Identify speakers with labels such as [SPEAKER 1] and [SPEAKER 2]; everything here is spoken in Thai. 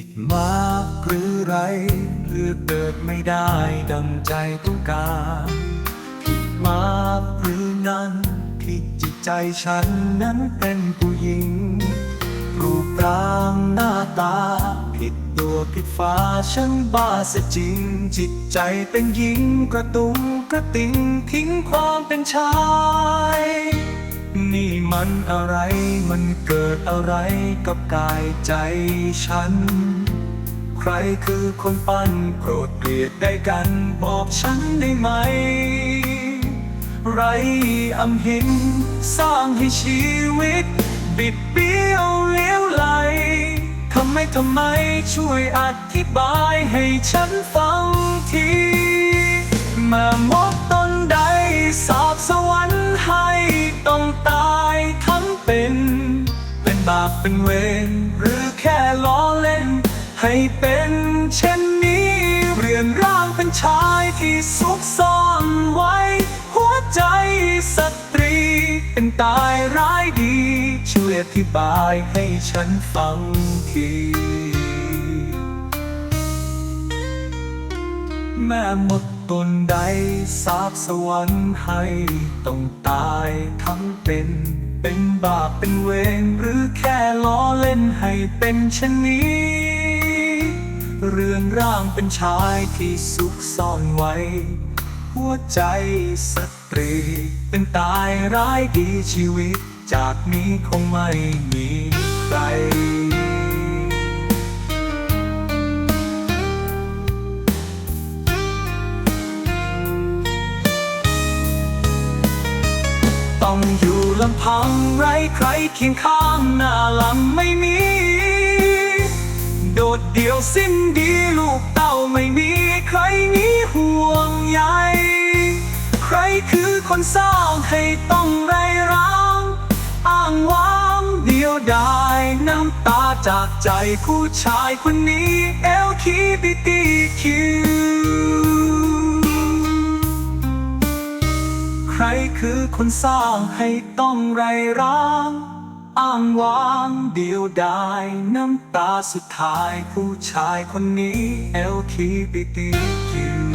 [SPEAKER 1] ผิดมากหรือไรเลือกเกิดไม่ได้ดังใจต้องการ ผิดมากหรือนั้นผิดจิตใจฉันนั้นเป็นผู้หญิง รูปร่างหน้าตา ผิดตัวผิดฟ้าฉันบ้าเสียจริง จิตใจเป็นหญิงกระตุ้งกระติงทิ้งความเป็นชาย นี่มันอะไร มันเกิดอะไรกับกายใจฉัน ใครคือคนปั้นโปรดเกลียดได้กันบอกฉันได้ไหม ไรอำหิน สร้างให้ชีวิต บิดเบี้ยวเลี้ยวไหลทำไมทำไมช่วยอธิบายให้ฉันฟัง นชายที่ซุกซ่อนไว้ หัวใจสตรี เป็นตายร้ายดี ช่วยอธิบายให้ฉันฟังทีแม่หมดตนใดสาบสวรรค์ให้ ต้องตายทั้งเป็น เป็นบาปเป็นเวรหรือแค่ล้อเล่นให้เป็นเช่นนี้ เรื่อนร่างเป็นชายที่ซุกซ่อนไว้ หัวใจสตรี เป็นตายร้ายดีชีวิต จากนี้คงไม่มีใครต้องอยู่ลำพังไร้ใครเคียงข้างหน้าหลังไม่มี ยวสิ้นดีลูกเต้าไม่มีใครนี้ห่วงใยใครคือคนสร้างให้ต้องไร้ร้างอ้างว้างเดียวดายน้ำตาจากใจผู้ชายคนนี้ LGBTQ ใครคือคนสร้างให้ต้องไร้ร้าง อ้างว้างเดียวดายน้ำตาสุดท้ายผู้ชายคนนี้ LGBTQ